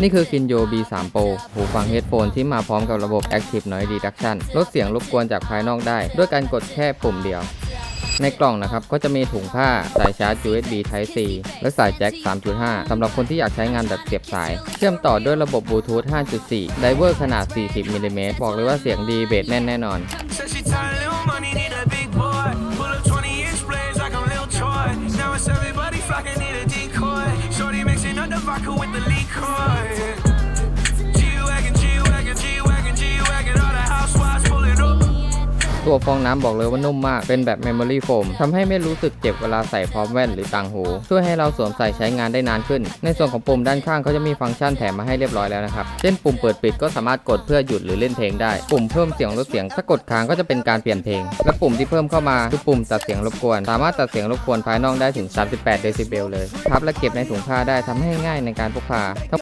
นี่คือ Kinyo B3 Pro หูฟังเฮดโฟนที่มาพร้อมกับระบบ Active Noise Reduction ลดเสียงรบกวนจากภายนอกได้ ด้วยการกดแค่ปุ่มเดียว ในกล่องนะครับ ก็จะมีถุงผ้า สายชาร์จ USB Type C และสายแจ็ค 3.5 สำหรับคนที่อยากใช้งานแบบเสียบสาย เชื่อมต่อด้วยระบบ Bluetooth 5.4 ไดเวอร์ขนาด 40มิลลิเมตรบอกเลยว่าเสียงดีเบสแน่นแน่นอน fucking with the liquor. ตัวฟองน้ำบอกเลยว่านุ่มมาก เป็นแบบ Memory Foam ทำให้ไม่รู้สึกเจ็บเวลาใส่พร้อมแว่นหรือต่างหู ช่วยให้เราสวมใส่ใช้งานได้นานขึ้น ในส่วนของปุ่มด้านข้างเขาจะมีฟังก์ชันแถมมาให้เรียบร้อยแล้วนะครับ เช่นปุ่มเปิดปิดก็สามารถกดเพื่อหยุดหรือเล่นเพลงได้ ปุ่มเพิ่มเสียงลดเสียง ถ้ากดค้างก็จะเป็นการเปลี่ยนเพลง และปุ่มที่เพิ่มเข้ามาคือปุ่มตัดเสียงรบกวน สามารถตัดเสียงรบกวนภายนอกได้ถึง 38 เดซิเบลเลย พับและเก็บในถุงผ้าได้ทำให้ง่ายในการพกพา